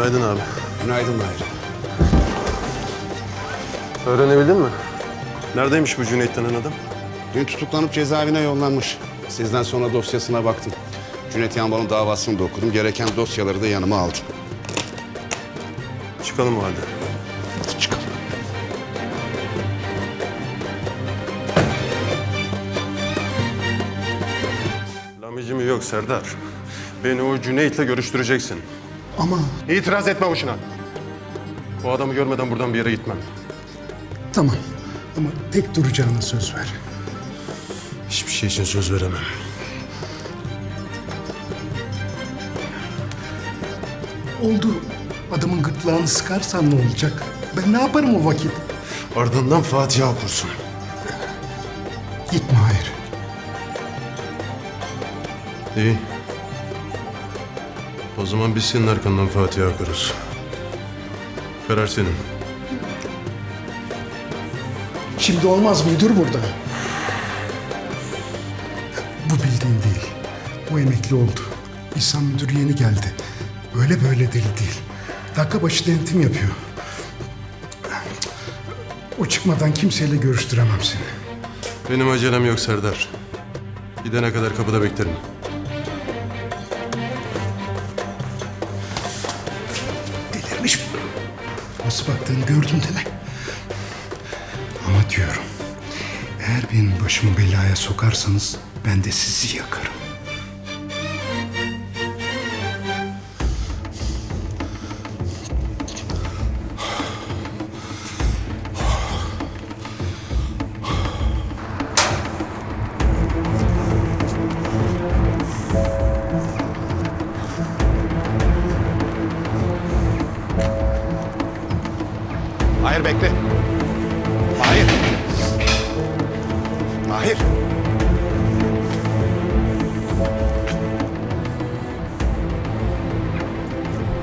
Günaydın abi. Günaydın Mahir. Öğrenebildin mi? Neredeymiş bu Cüneyt denen adam? Dün tutuklanıp cezaevine yollanmış. Sizden sonra dosyasına baktım. Cüneyt Yanbal'ın davasını da okudum. Gereken dosyaları da yanıma aldım. Çıkalım o halde. Hadi çıkalım. Yok Serdar. Beni o Cüneyt'le görüştüreceksin. Ama İtiraz etme boşuna. O adamı görmeden buradan bir yere gitmem. tamam. Ama tek duracağına söz ver. Hiçbir şey için söz veremem. Oldu. Adamın gırtlağını sıkarsan ne olacak? Ben ne yaparım o vakit? Ardından Fatiha okursun. Gitme hayır. İyi. O zaman biz senin arkandan Fatiha okuruz. Karar senin. Şimdi olmaz müdür burada. Bu bildiğin değil. Bu emekli oldu. İhsan müdür yeni geldi. Öyle böyle deli değil. Dakika başı denetim yapıyor. O çıkmadan kimseyle görüştüremem seni. Benim acelem yok Serdar. Gidene kadar kapıda beklerim. Bu. Nasıl baktığını gördün değil mi? Ama diyorum, eğer benim başımı belaya sokarsanız ben de sizi yakarım.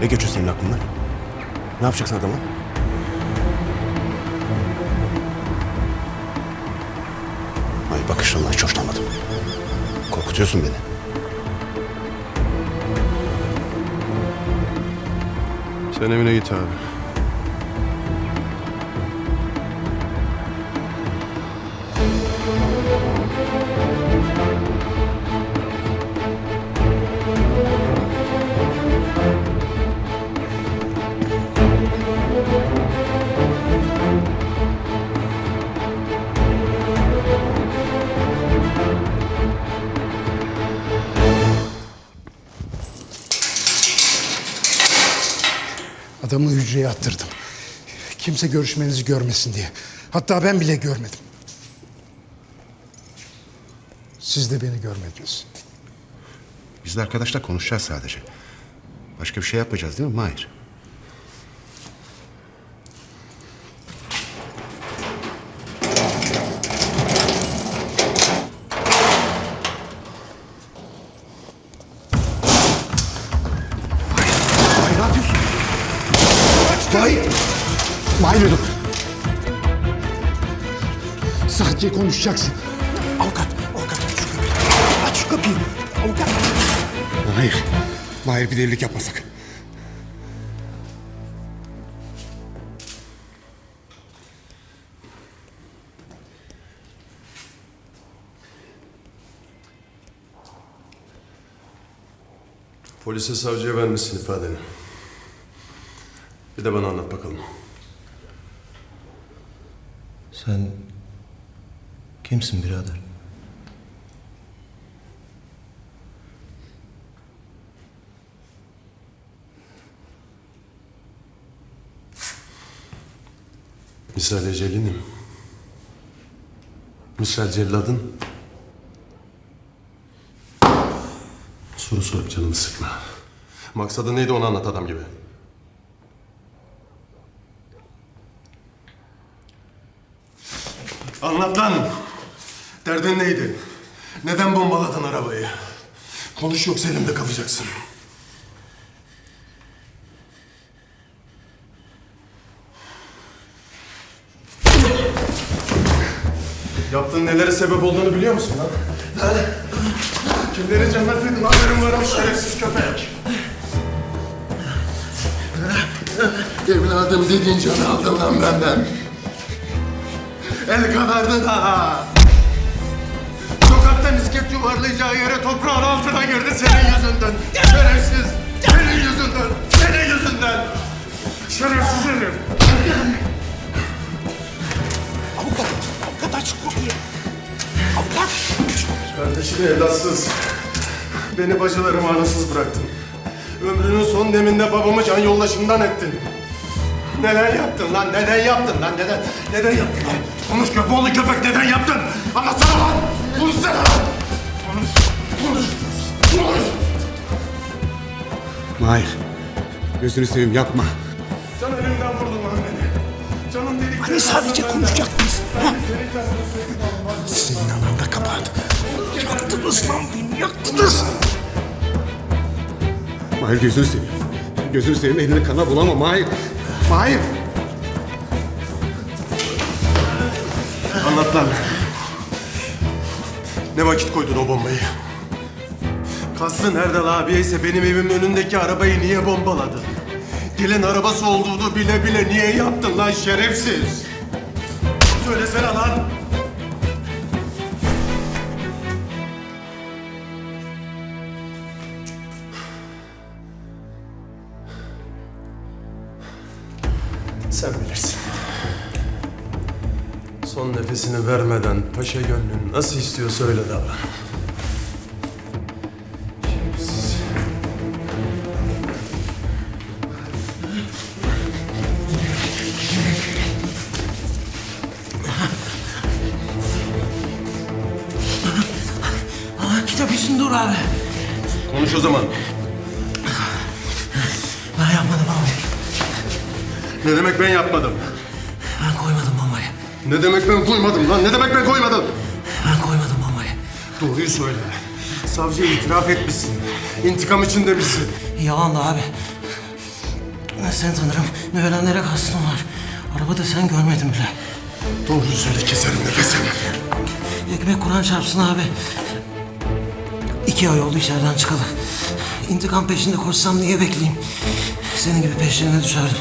Ne geçiyor senin aklından? Ne yapacaksın adama? Ay bakışlarından hiç hoşlanmadım. Korkutuyorsun beni. Sen evine git abi. Hücreye attırdım. Kimse görüşmenizi görmesin diye. Hatta ben bile görmedim. Siz de beni görmediniz. Biz de arkadaşlar konuşacağız sadece. Başka bir şey yapmayacağız değil mi Mahir? Konuşacaksın. Avukat, avukat aç şu kapıyı. Aç şu kapıyı. Avukat. Mahir. Mahir bir delilik yapmasak. Polise savcıya vermişsin ifadeni. Bir de bana anlat bakalım. Sen kimsin birader? Misal ecelinim. Misal celladın. Soru sorup canımı sıkma. Maksadı neydi onu anlat adam gibi. Anlat lan. Derdin neydi? Neden bombaladın arabayı? Konuş yoksa elimde kalacaksın. Yaptığın nelere sebep olduğunu biliyor musun lan? Kimleri cennetledin haberin var o şerefsiz köpek. Evladım dediğin canı aldın lan benden. El kadardı da. Misket yuvarlayacağı yere toprağın altına girdi senin yüzünden. Şerefsiz. Senin yüzünden. Senin yüzünden. Şerefsiz herif. Avukat, avukat aç kapıyı. Avukat. Kardeşini evlatsız. Beni bacılarımı anasız bıraktın. Ömrünün son deminde babamı can yoldaşından ettin. Neden yaptın lan? Neden yaptın lan? Neden? Neden yaptın lan? Konuş köpoğlu köpek neden yaptın? Anlatsana lan! Konuşsana lan! Mahir. Gözünü seveyim yapma. Can elimden vurdun lan beni. Canım dedik. Hani sadece konuşacaktınız. Ha? Senin anan da kabahat. Yaktınız lan beni, yaktınız. Mahir gözünü seveyim. Gözünü seveyim elini kana bulama Mahir. Mahir. Anlat lan. Ne vakit koydun o bombayı? Kastı nerede la abiyeyse benim evimin önündeki arabayı niye bombaladın? Gelin arabası olduğunu bile bile niye yaptın lan şerefsiz? Söylesene lan. Sen bilirsin. Son nefesini vermeden paşa gönlün nasıl istiyor söyle davran. O zaman. Ben yapmadım abi. Ne demek ben yapmadım? Ben koymadım bombayı. Ne demek ben koymadım lan? Ne demek ben koymadım? Ben koymadım bombayı. Doğruyu söyle. Savcıya itiraf etmişsin. İntikam için demişsin. Yalan da abi. Ben seni tanırım. Ne ölenlere kastım var. Arabada sen görmedin bile. Doğruyu söyle keserim nefesini. Ekmek Kur'an çarpsın abi. İki ay oldu içeriden çıkalı. İntikam peşinde koşsam niye bekleyeyim? Senin gibi peşlerine düşerdim.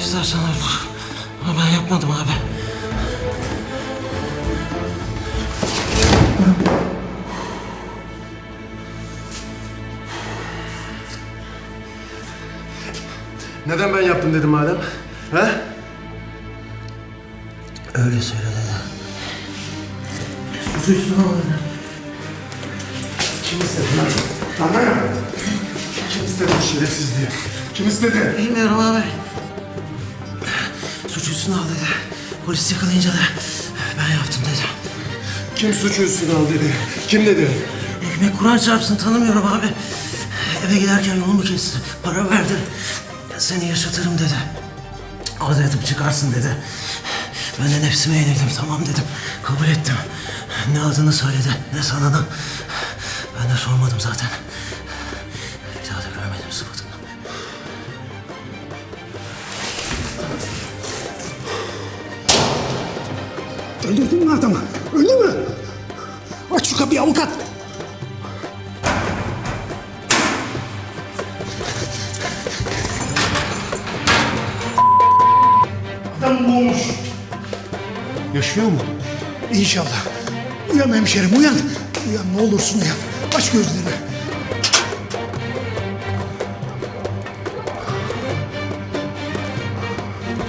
İstersen öldür. Ama ben yapmadım abi. Neden ben yaptım dedim madem? He? Öyle söyle dedi. Suçu üstüne alın. Kim istedi lan? Ya. Kim istedi bu şerefsizliği? Kim istedi? Bilmiyorum abi. Suç üstüne al dedi. Polis yakalayınca da ben yaptım dedi. Kim suçu üstüne al dedi? Kim dedi? Ekmek Kur'an çarpsın tanımıyorum abi. Eve giderken yolumu kesti. Para verdi. Seni yaşatırım dedi. Al dedim çıkarsın dedi. Ben de nefsime yenildim tamam dedim. Kabul ettim. Ne adını söyledi ne sanını. Ben de sormadım zaten. Bir daha da görmedim sıfatını. Öldürdün mü adamı? Öldü mü? Aç şu kapıyı avukat. Adam boğulmuş. Yaşıyor mu? İnşallah. Uyan hemşerim uyan. Uyan ne olursun uyan. Aç gözlerini.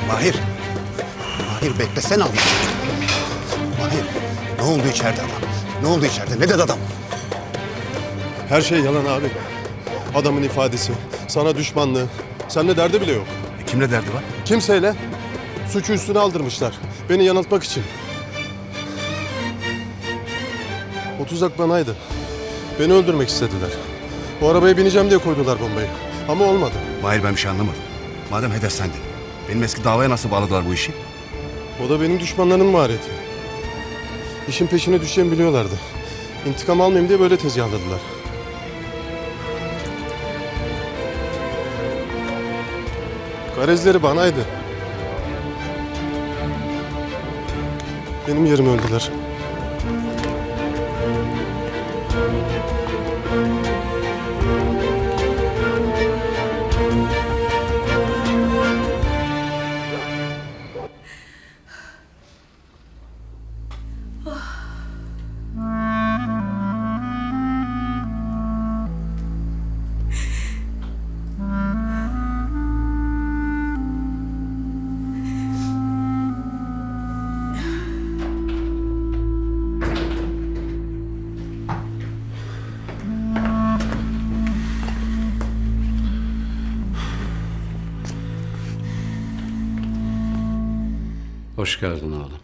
Mahir. Mahir beklesene abi. Mahir. Ne oldu içeride adam? Ne oldu içeride? Ne dedi adam? Her şey yalan abi. Adamın ifadesi, sana düşmanlığı, seninle derdi bile yok. E, kimle derdi var? Kimseyle suçu üstüne aldırmışlar. Beni yanıltmak için. O tuzak banaydı. Beni öldürmek istediler. O arabaya bineceğim diye koydular bombayı. Ama olmadı. Mahir ben bir şey anlamadım. Madem hedef sendin. Benim eski davaya nasıl bağladılar bu işi? O da benim düşmanlarının mahareti. İşin peşine düşeceğimi biliyorlardı. İntikam almayayım diye böyle tezgahladılar. Garezleri banaydı. Benim yerime öldüler. Hoş geldin oğlum.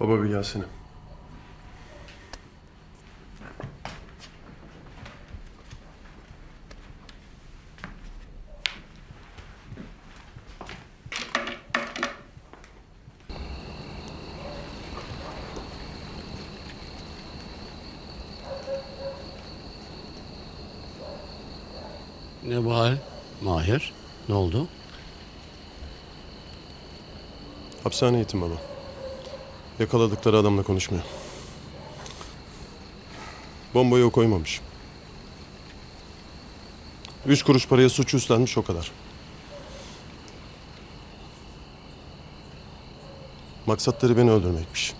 Baba bir gelsene. Ne bu hal? Mahir, ne oldu? Hapishane eğitim baba. Yakaladıkları adamla konuşmuyor. Bombayı o koymamış. Üç kuruş paraya suç üstlenmiş o kadar. Maksatları beni öldürmekmiş.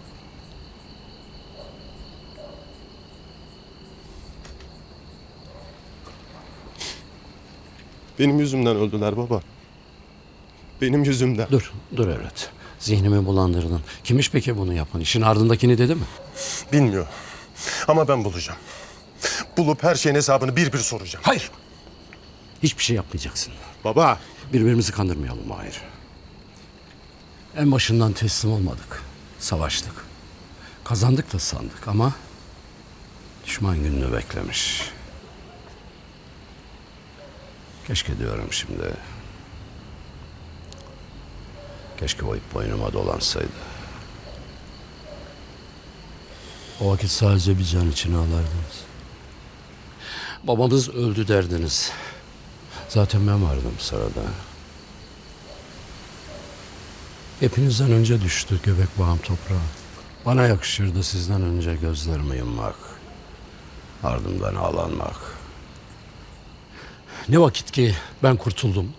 Benim yüzümden öldüler baba. Benim yüzümden. Dur, dur evlat. Zihnimi bulandırdın. Kimmiş peki bunu yapan? İşin ardındakini dedi mi? Bilmiyor. Ama ben bulacağım. Bulup her şeyin hesabını bir bir soracağım. Hayır. Hiçbir şey yapmayacaksın. Baba. Birbirimizi kandırmayalım Mahir. En başından teslim olmadık. Savaştık. Kazandık da sandık ama düşman gününü beklemiş. Keşke diyorum şimdi. Keşke o ip boynuma dolansaydı. O vakit sadece bir can içine alardınız. Babamız öldü derdiniz. Zaten ben vardım sırada. Hepinizden önce düştü göbek bağım toprağa. Bana yakışırdı sizden önce gözlerimi yummak. Ardımdan ağlanmak. Ne vakit ki ben kurtuldum.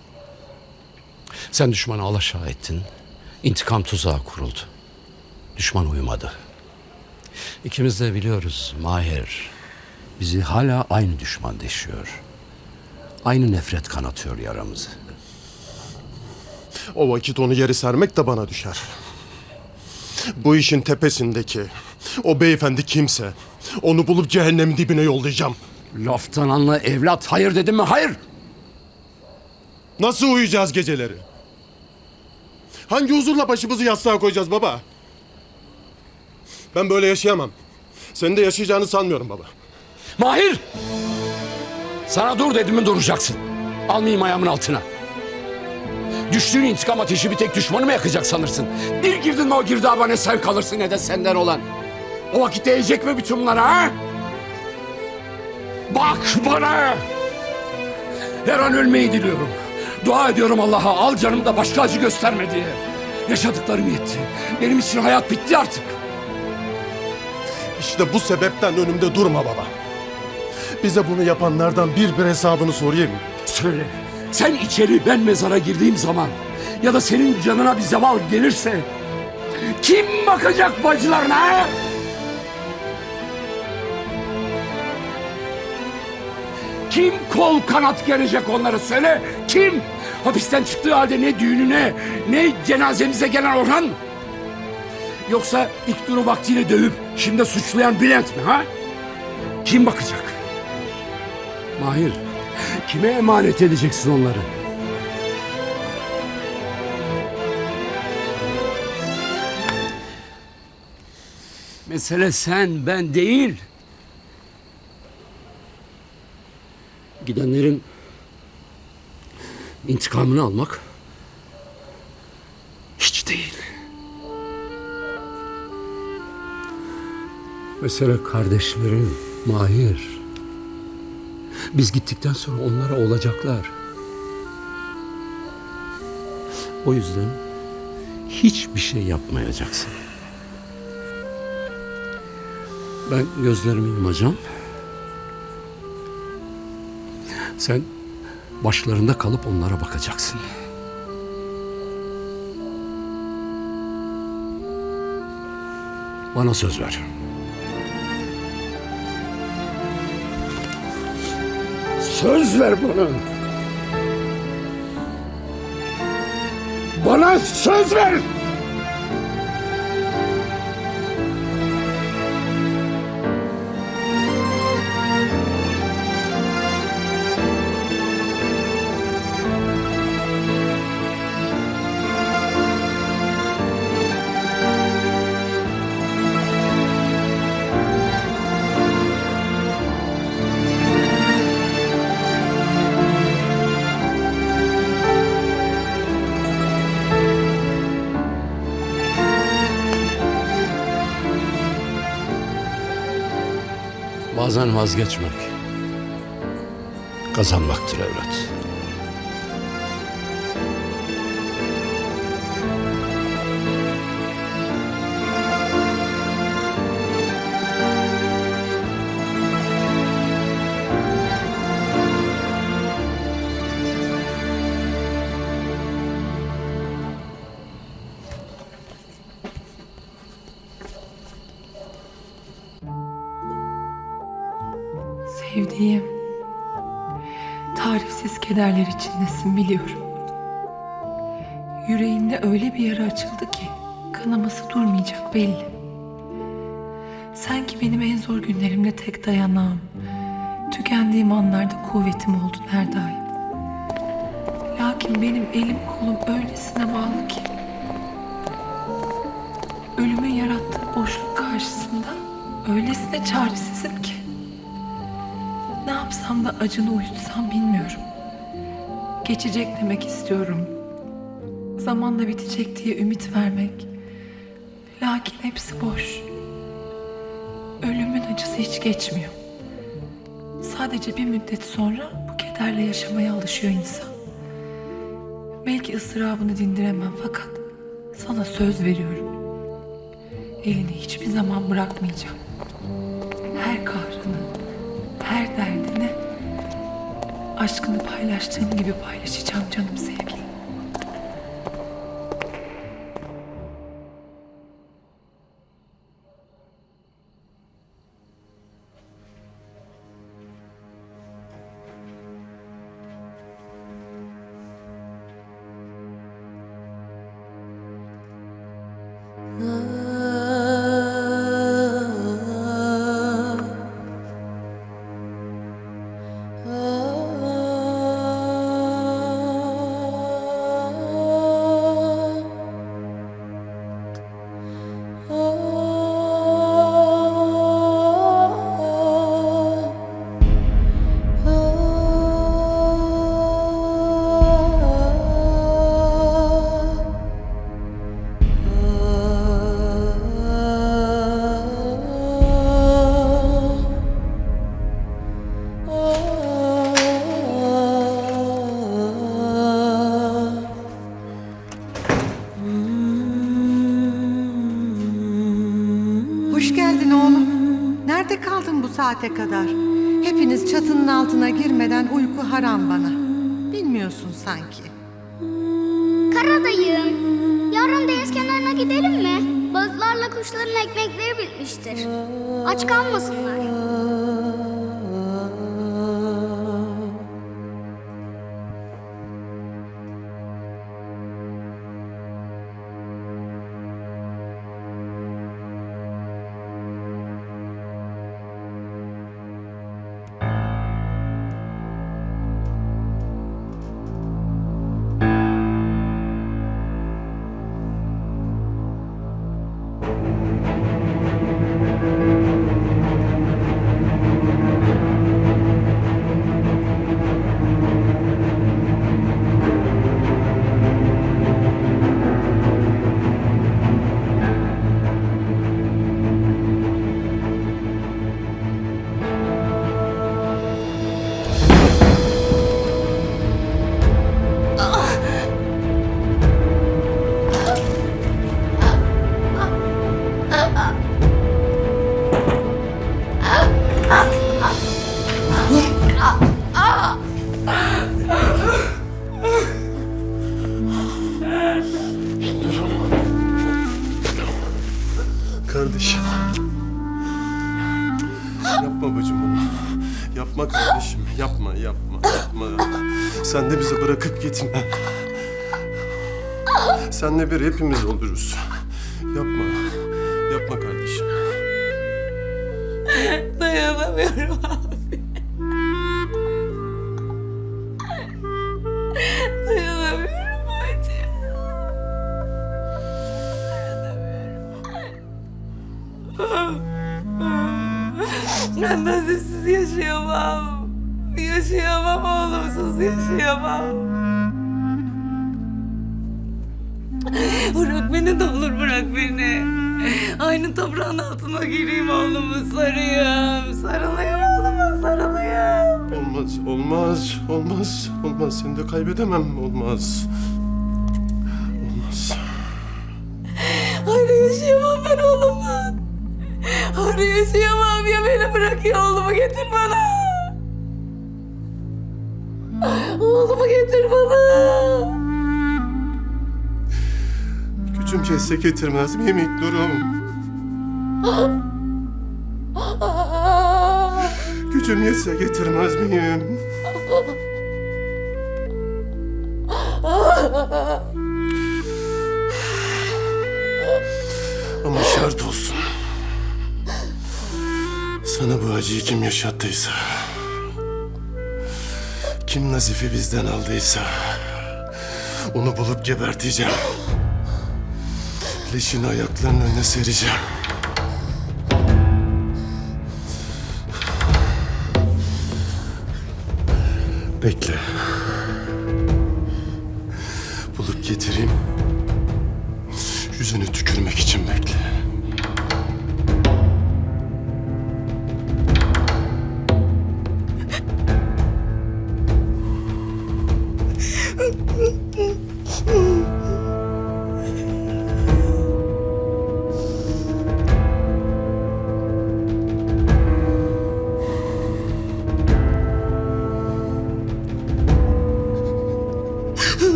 Sen düşmanı alaşağı ettin. İntikam tuzağı kuruldu. Düşman uyumadı. İkimiz de biliyoruz Mahir. Bizi hala aynı düşman deşiyor. Aynı nefret kanatıyor yaramızı. O vakit onu yeri sermek de bana düşer. Bu işin tepesindeki o beyefendi kimse onu bulup cehennemin dibine yollayacağım. Laftan anla evlat. Hayır dedim mi? Hayır. Nasıl uyuyacağız geceleri? Hangi huzurla başımızı yastığa koyacağız baba? Ben böyle yaşayamam. Senin de yaşayacağını sanmıyorum baba. Mahir! Sana dur dedim mi duracaksın. Almayayım ayağımın altına. Düştüğün intikam ateşi bir tek düşmanı mı yakacak sanırsın? Bir girdin mi o girdaba ne sen kalırsın ne de senden olan. O vakit değecek mi bütün bunlara ha? Bak bana! Her an ölmeyi diliyorum. Dua ediyorum Allah'a al canımı da başka acı gösterme diye. Yaşadıklarım yetti. Benim için hayat bitti artık. İşte bu sebepten önümde durma baba. Bize bunu yapanlardan bir bir hesabını sorayım. Söyle. Sen içeri ben mezara girdiğim zaman ya da senin canına bir zeval gelirse kim bakacak bacılarına? ha? Kim kol kanat gelecek onları söyle. Kim? Hapisten çıktığı halde ne düğününe ne cenazemize gelen Orhan? Yoksa ilk duru vaktiyle dövüp şimdi suçlayan Bülent mi ha? Kim bakacak? Mahir, kime emanet edeceksin onları? Mesele sen, ben değil. Gidenlerin intikamını almak hiç değil. Mesele kardeşlerin, Mahir. Biz gittikten sonra onlara olacaklar. O yüzden hiçbir şey yapmayacaksın. Ben gözlerimi yumacağım. Sen başlarında kalıp onlara bakacaksın. Bana söz ver. Söz ver bana. Bana söz ver. Bazen vazgeçmek kazanmaktır evlat. Kederler içindesin biliyorum. Yüreğinde öyle bir yara açıldı ki kanaması durmayacak belli. Sen ki benim en zor günlerimde tek dayanağım, tükendiğim anlarda kuvvetim oldun her daim. Lakin benim elim kolum öylesine bağlı ki ölümün yarattığı boşluk karşısında öylesine çaresizim ki. Ne yapsam da acını uyutsam bilmiyorum. Geçecek demek istiyorum. Zamanla bitecek diye ümit vermek. Lakin hepsi boş. Ölümün acısı hiç geçmiyor. Sadece bir müddet sonra bu kederle yaşamaya alışıyor insan. Belki ıstırabını dindiremem fakat sana söz veriyorum. Elini hiçbir zaman bırakmayacağım. Her kahrını, her derdini aşkını paylaştığım gibi paylaşacağım canım sevgilim. Saate kadar? Hepiniz çatının altına girmeden uyku haram bana. Bilmiyorsun sanki. Karadayım. Yarın deniz kenarına gidelim mi? Balıklarla kuşların ekmekleri bitmiştir. Aç kalmasınlar. Senle bir hepimiz oluruz. Yapma. Yapma kardeşim. Dayanamıyorum abi. Dayanamıyorum babacığım. Dayanamıyorum. Ben nasipsiz yaşayamam. Yaşayamam oğlumsuz yaşayamam. Bırak beni ne olur bırak beni. Aynı toprağın altına gireyim oğlumu sarayım. Sarılayım oğluma sarılayım. Olmaz, olmaz, olmaz, olmaz. Seni de kaybedemem, olmaz. Olmaz. Ayrı yaşayamam ben oğlumla. Ayrı yaşayamam ya beni bırak ya oğlumu getir bana. Oğlumu getir bana. Gücüm yetse getirmez miyim ilk durum? Gücüm yetse getirmez miyim? Ama şart olsun. Sana bu acıyı kim yaşattıysa... ...kim Nazif'i bizden aldıysa... ...onu bulup geberteceğim. Leşini ayaklarının önüne sereceğim. Bekle.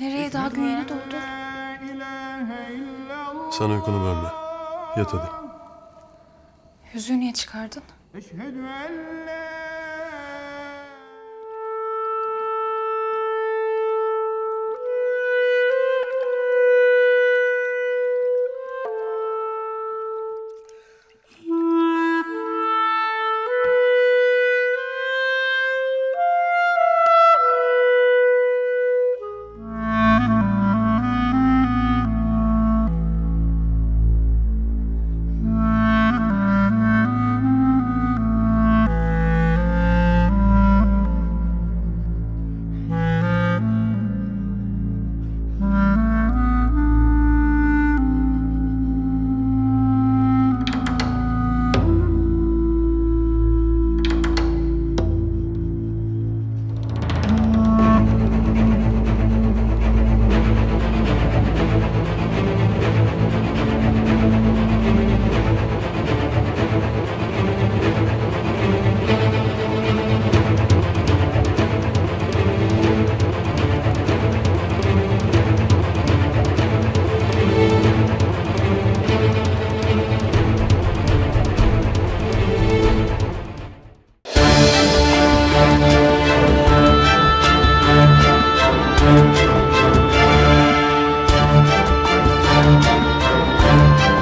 Nereye daha gün yeni doğdu? La ilahe illallah. Sana uykunu bölme. Yat hadi. Yüzüğü niye çıkardın? Eşhedü en la